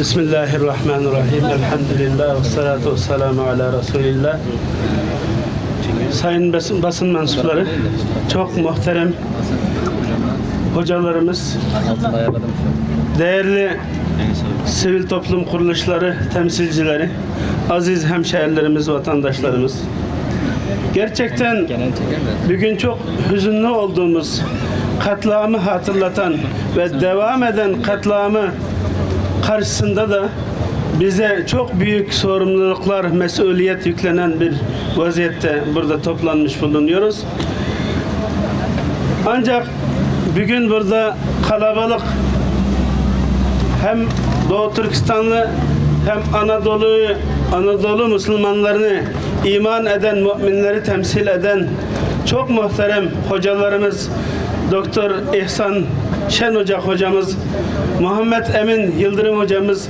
Bismillahirrahmanirrahim. Elhamdülillah ve salatu ve ala Resulillah. Sayın basın, basın mensupları, çok muhterem hocalarımız, değerli sivil toplum kuruluşları temsilcileri, aziz hemşehrilerimiz, vatandaşlarımız. Gerçekten bugün çok hüzünlü olduğumuz katliamı hatırlatan ve devam eden katliamı karşısında da bize çok büyük sorumluluklar, mesuliyet yüklenen bir vaziyette burada toplanmış bulunuyoruz. Ancak bugün burada kalabalık hem Doğu Türkistanlı hem Anadolu'yu Anadolu Müslümanlarını iman eden müminleri temsil eden çok muhterem hocalarımız Doktor İhsan Şen Ocak hocamız, Muhammed Emin Yıldırım hocamız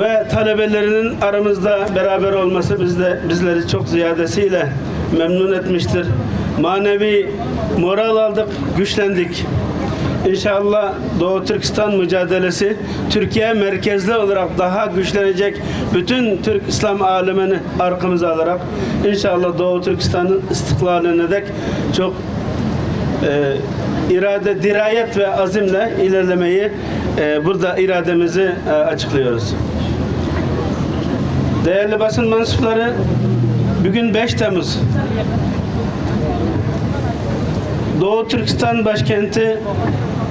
ve talebelerinin aramızda beraber olması bizde bizleri çok ziyadesiyle memnun etmiştir. Manevi moral aldık, güçlendik. İnşallah Doğu Türkistan mücadelesi Türkiye merkezli olarak daha güçlenecek. Bütün Türk İslam alemini arkamıza alarak inşallah Doğu Türkistan'ın istiklaline dek çok e, irade, dirayet ve azimle ilerlemeyi e, burada irademizi e, açıklıyoruz. Değerli basın mensupları bugün 5 Temmuz Doğu Türkistan başkenti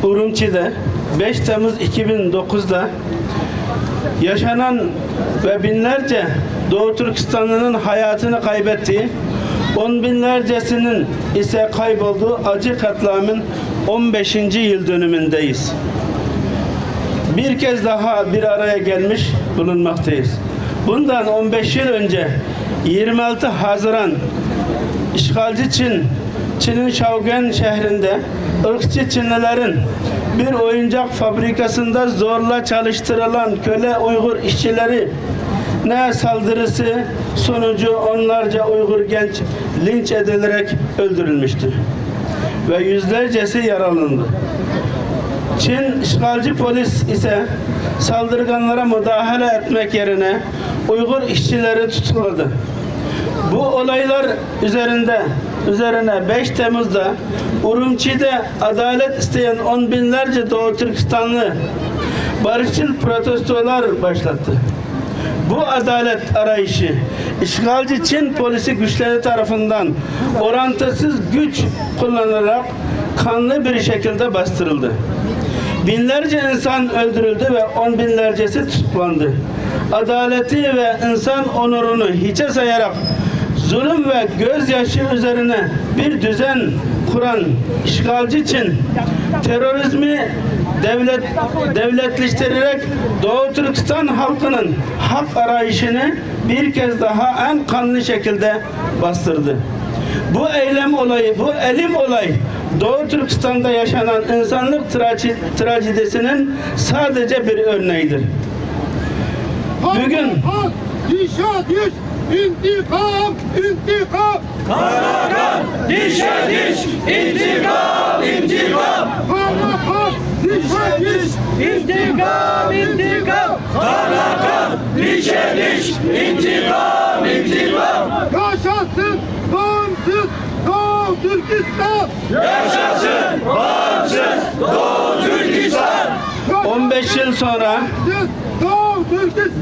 Urumçi'de 5 Temmuz 2009'da yaşanan ve binlerce Doğu Türkistanlı'nın hayatını kaybettiği, on binlercesinin ise kaybolduğu acı katliamın 15. yıl dönümündeyiz. Bir kez daha bir araya gelmiş bulunmaktayız. Bundan 15 yıl önce 26 Haziran işgalci Çin, Çin'in Şavgen şehrinde ırkçı Çinlilerin bir oyuncak fabrikasında zorla çalıştırılan köle Uygur işçileri ne saldırısı sonucu onlarca Uygur genç linç edilerek öldürülmüştür. Ve yüzlercesi yaralandı. Çin işgalci polis ise saldırganlara müdahale etmek yerine Uygur işçileri tutukladı. Bu olaylar üzerinde üzerine 5 Temmuz'da Urumçi'de adalet isteyen on binlerce Doğu Türkistanlı barışçıl protestolar başlattı. Bu adalet arayışı işgalci Çin polisi güçleri tarafından orantısız güç kullanılarak kanlı bir şekilde bastırıldı. Binlerce insan öldürüldü ve on binlercesi tutuklandı. Adaleti ve insan onurunu hiçe sayarak zulüm ve gözyaşı üzerine bir düzen kuran işgalci için terörizmi devlet devletleştirerek Doğu Türkistan halkının hak arayışını bir kez daha en kanlı şekilde bastırdı. Bu eylem olayı, bu elim olay Doğu Türkistan'da yaşanan insanlık traji- trajedisinin sadece bir örneğidir. Bugün dişe diş, intikam, intikam. Karakan dişe diş, intikam, intikam. Hak, dişe diş, İntikam, intikam. Karakan dişe diş, intikam, intikam. yaşasın bağımsız Doğu Türkistan. Yaşasın bağımsız Doğu Türkistan. 15 yıl sonra.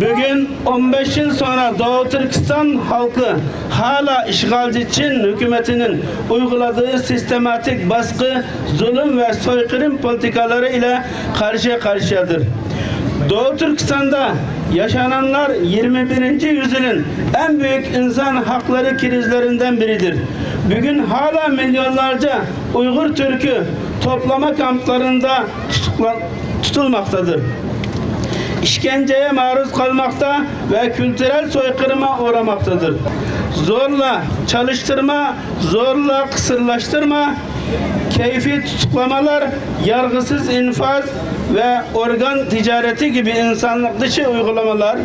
Bugün 15 yıl sonra Doğu Türkistan halkı hala işgalci Çin hükümetinin uyguladığı sistematik baskı, zulüm ve soykırım politikaları ile karşı karşıyadır. Doğu Türkistan'da yaşananlar 21. yüzyılın en büyük insan hakları krizlerinden biridir. Bugün hala milyonlarca Uygur Türk'ü toplama kamplarında tutukla- tutulmaktadır işkenceye maruz kalmakta ve kültürel soykırıma uğramaktadır. Zorla çalıştırma, zorla kısırlaştırma, keyfi tutuklamalar, yargısız infaz ve organ ticareti gibi insanlık dışı uygulamalar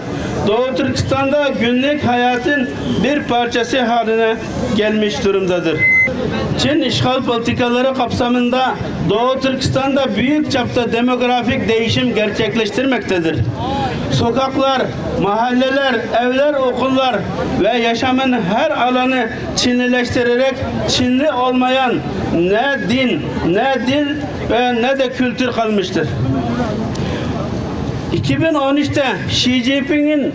Doğu Türkistan'da günlük hayatın bir parçası haline gelmiş durumdadır. Çin işgal politikaları kapsamında Doğu Türkistan'da büyük çapta demografik değişim gerçekleştirmektedir. Sokaklar, mahalleler, evler, okullar ve yaşamın her alanı Çinlileştirerek Çinli olmayan ne din, ne dil ve ne de kültür kalmıştır. 2013'te Xi Jinping'in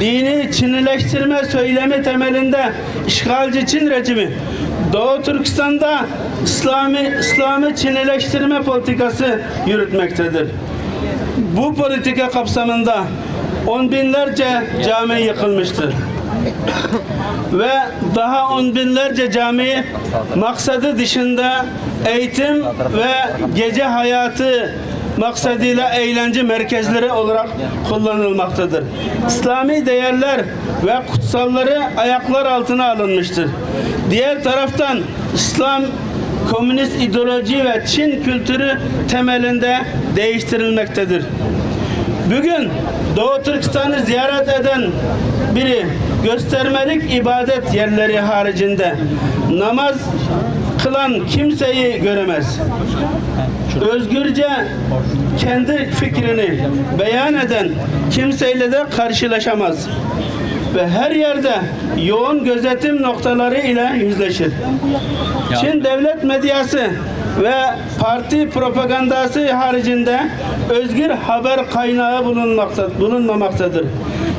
dini Çinileştirme söylemi temelinde işgalci Çin rejimi Doğu Türkistan'da İslami İslam'ı Çinileştirme politikası yürütmektedir. Bu politika kapsamında on binlerce cami yıkılmıştır. Ve daha on binlerce cami maksadı dışında eğitim ve gece hayatı maksadıyla eğlence merkezleri olarak kullanılmaktadır. İslami değerler ve kutsalları ayaklar altına alınmıştır. Diğer taraftan İslam komünist ideoloji ve Çin kültürü temelinde değiştirilmektedir. Bugün Doğu Türkistan'ı ziyaret eden biri göstermelik ibadet yerleri haricinde namaz kılan kimseyi göremez. Özgürce kendi fikrini beyan eden kimseyle de karşılaşamaz ve her yerde yoğun gözetim noktaları ile yüzleşir. Çin devlet medyası ve parti propagandası haricinde özgür haber kaynağı bulunmakta, bulunmamaktadır.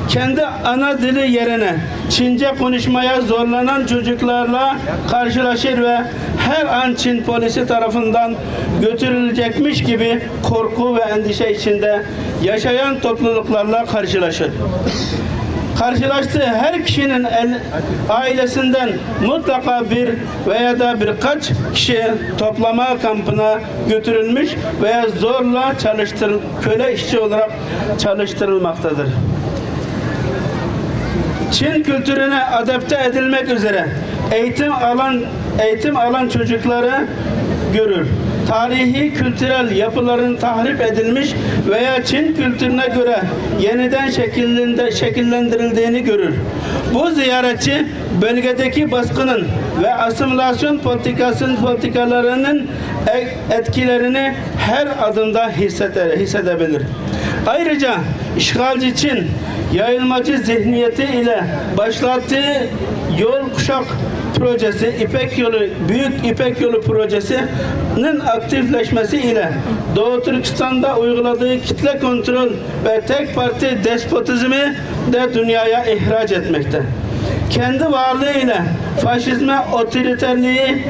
Kendi ana dili yerine Çince konuşmaya zorlanan çocuklarla karşılaşır ve her an Çin polisi tarafından götürülecekmiş gibi korku ve endişe içinde yaşayan topluluklarla karşılaşır karşılaştığı her kişinin el, ailesinden mutlaka bir veya da birkaç kişi toplama kampına götürülmüş veya zorla çalıştır köle işçi olarak çalıştırılmaktadır. Çin kültürüne adapte edilmek üzere eğitim alan eğitim alan çocukları görür. Tarihi kültürel yapıların tahrip edilmiş veya Çin kültürüne göre yeniden şekillende, şekillendirildiğini görür. Bu ziyaretçi bölgedeki baskının ve asimilasyon politikasının politikalarının etkilerini her adımda hisseder, hissedebilir. Ayrıca işgalci Çin yayılmacı zihniyeti ile başlattığı yol kuşak projesi, İpek Yolu, Büyük İpek Yolu projesinin aktifleşmesi ile Doğu Türkistan'da uyguladığı kitle kontrol ve tek parti despotizmi de dünyaya ihraç etmekte. Kendi varlığıyla faşizme, otoriterliği,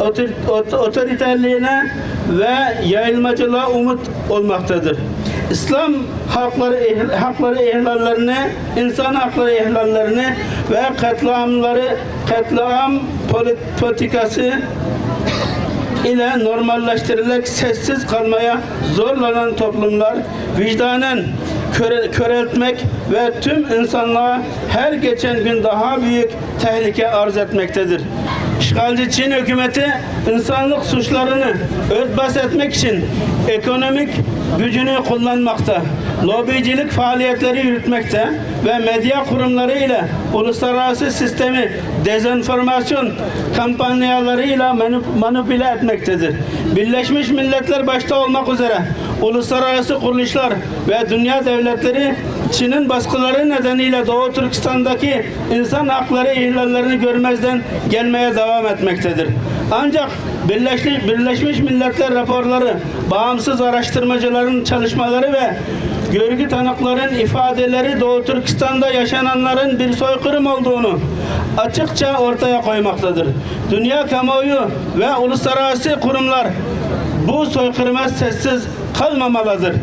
otor, ot- otoriterliğine ve yayılmacılığa umut olmaktadır. İslam hakları hakları ihlallerini, insan hakları ihlallerini ve katliamları, katliam polit- politikası ile normalleştirilerek sessiz kalmaya zorlanan toplumlar vicdanen köre, köreltmek ve tüm insanlığa her geçen gün daha büyük tehlike arz etmektedir. İşgalci Çin hükümeti insanlık suçlarını örtbas etmek için ekonomik gücünü kullanmakta, lobicilik faaliyetleri yürütmekte ve medya kurumları ile uluslararası sistemi dezenformasyon kampanyalarıyla manip- manipüle etmektedir. Birleşmiş Milletler başta olmak üzere uluslararası kuruluşlar ve dünya devletleri Çin'in baskıları nedeniyle Doğu Türkistan'daki insan hakları ihlallerini görmezden gelmeye devam etmektedir. Ancak Birleşmiş, Birleşmiş Milletler raporları, bağımsız araştırmacıların çalışmaları ve görgü tanıkların ifadeleri Doğu Türkistan'da yaşananların bir soykırım olduğunu açıkça ortaya koymaktadır. Dünya kamuoyu ve uluslararası kurumlar bu soykırıma sessiz kalmamalıdır.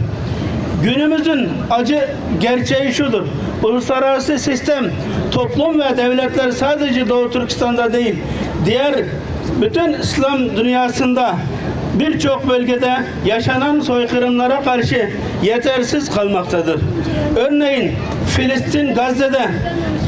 Günümüzün acı gerçeği şudur. Uluslararası sistem, toplum ve devletler sadece Doğu Türkistan'da değil, diğer bütün İslam dünyasında birçok bölgede yaşanan soykırımlara karşı yetersiz kalmaktadır. Örneğin Filistin, Gazze'de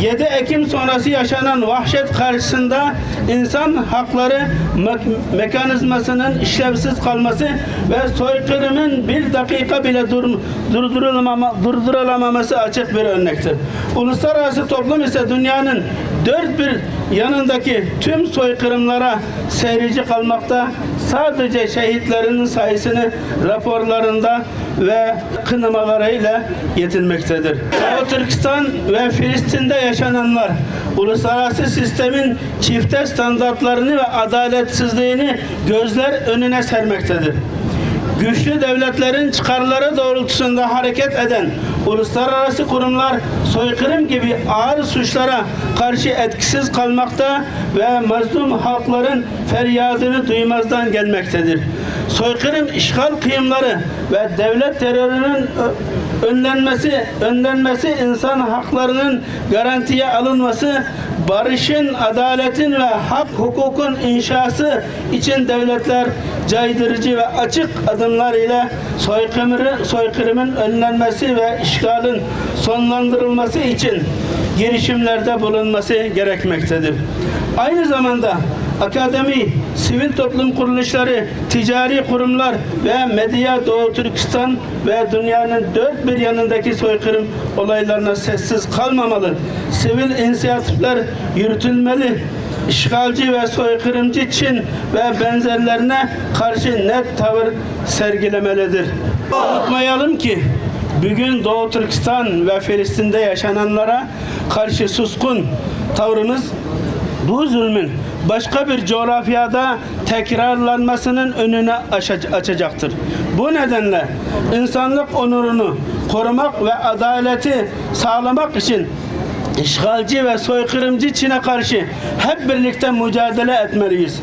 7 Ekim sonrası yaşanan vahşet karşısında insan hakları mek- mekanizmasının işlevsiz kalması ve soykırımın bir dakika bile dur, durdurulamama, durdurulamaması açık bir örnektir. Uluslararası toplum ise dünyanın dört bir yanındaki tüm soykırımlara seyirci kalmakta sadece şehitlerinin sayısını raporlarında ve kınamalarıyla yetinmektedir. Doğu Türkistan ve Filistin'de yaşananlar uluslararası sistemin çifte standartlarını ve adaletsizliğini gözler önüne sermektedir güçlü devletlerin çıkarları doğrultusunda hareket eden uluslararası kurumlar soykırım gibi ağır suçlara karşı etkisiz kalmakta ve mazlum halkların feryadını duymazdan gelmektedir. Soykırım işgal kıyımları ve devlet terörünün önlenmesi, önlenmesi insan haklarının garantiye alınması barışın, adaletin ve hak hukukun inşası için devletler caydırıcı ve açık adımlar ile soykırımı, soykırımın önlenmesi ve işgalin sonlandırılması için girişimlerde bulunması gerekmektedir. Aynı zamanda akademi, sivil toplum kuruluşları, ticari kurumlar ve medya Doğu Türkistan ve dünyanın dört bir yanındaki soykırım olaylarına sessiz kalmamalı. Sivil inisiyatifler yürütülmeli. İşgalci ve soykırımcı Çin ve benzerlerine karşı net tavır sergilemelidir. Unutmayalım ki bugün Doğu Türkistan ve Filistin'de yaşananlara karşı suskun tavrımız bu zulmün başka bir coğrafyada tekrarlanmasının önünü açacaktır. Bu nedenle insanlık onurunu korumak ve adaleti sağlamak için işgalci ve soykırımcı Çin'e karşı hep birlikte mücadele etmeliyiz.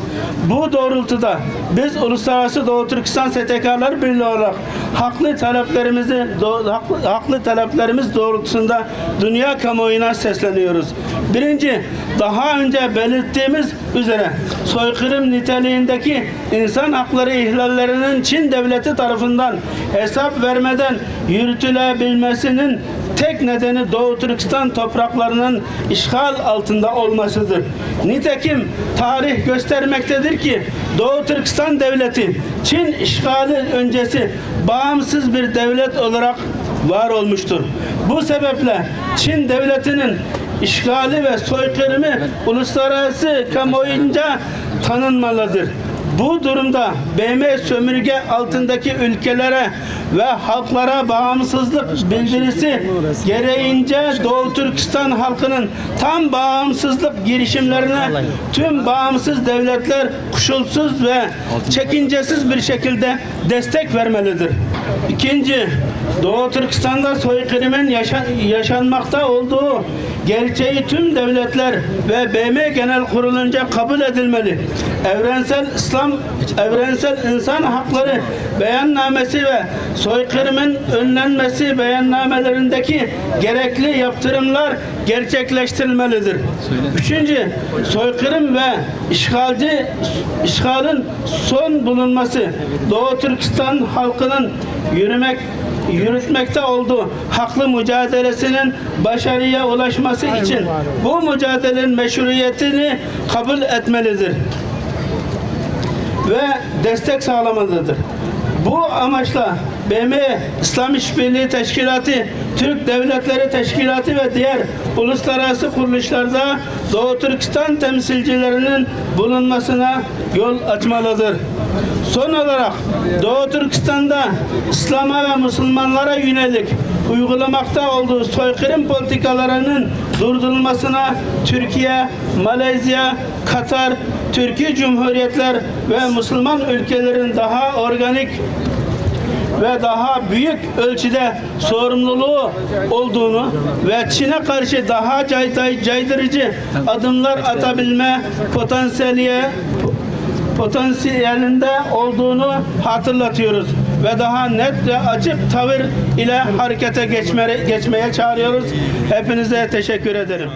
Bu doğrultuda biz Uluslararası Doğu Türkistan STK'lar Birliği olarak haklı taleplerimizi haklı, haklı taleplerimiz doğrultusunda dünya kamuoyuna sesleniyoruz. Birinci, daha önce belirttiğimiz üzere soykırım niteliğindeki insan hakları ihlallerinin Çin devleti tarafından hesap vermeden yürütülebilmesinin tek nedeni Doğu Türkistan topraklarının işgal altında olmasıdır. Nitekim tarih göstermektedir ki Doğu Türkistan devleti Çin işgali öncesi bağımsız bir devlet olarak var olmuştur. Bu sebeple Çin devletinin işgali ve soykırımı uluslararası kamuoyunca tanınmalıdır. Bu durumda BM sömürge altındaki ülkelere ve halklara bağımsızlık bildirisi gereğince Doğu Türkistan halkının tam bağımsızlık girişimlerine tüm bağımsız devletler koşulsuz ve çekincesiz bir şekilde destek vermelidir. İkinci, Doğu Türkistan'da soykırımın yaşa- yaşanmakta olduğu gerçeği tüm devletler ve BM Genel Kurulu'nca kabul edilmeli. Evrensel İslam, Evrensel İnsan Hakları beyannamesi ve soykırımın önlenmesi beyannamelerindeki gerekli yaptırımlar gerçekleştirilmelidir. Üçüncü, soykırım ve işgalci işgalin son bulunması Doğu Türkistan halkının yürümek yürütmekte olduğu haklı mücadelesinin başarıya ulaşması için bu mücadelenin meşruiyetini kabul etmelidir ve destek sağlamalıdır. Bu amaçla BM İslam İşbirliği Teşkilatı, Türk Devletleri Teşkilatı ve diğer uluslararası kuruluşlarda Doğu Türkistan temsilcilerinin bulunmasına yol açmalıdır. Son olarak Doğu Türkistan'da İslam'a ve Müslümanlara yönelik uygulamakta olduğu soykırım politikalarının durdurulmasına Türkiye, Malezya, Katar, Türkiye Cumhuriyetler ve Müslüman ülkelerin daha organik ve daha büyük ölçüde sorumluluğu olduğunu ve Çin'e karşı daha cay- caydırıcı adımlar atabilme potansiyeli potansiyelinde olduğunu hatırlatıyoruz ve daha net ve açık tavır ile harekete geçmeye, geçmeye çağırıyoruz. Hepinize teşekkür ederim.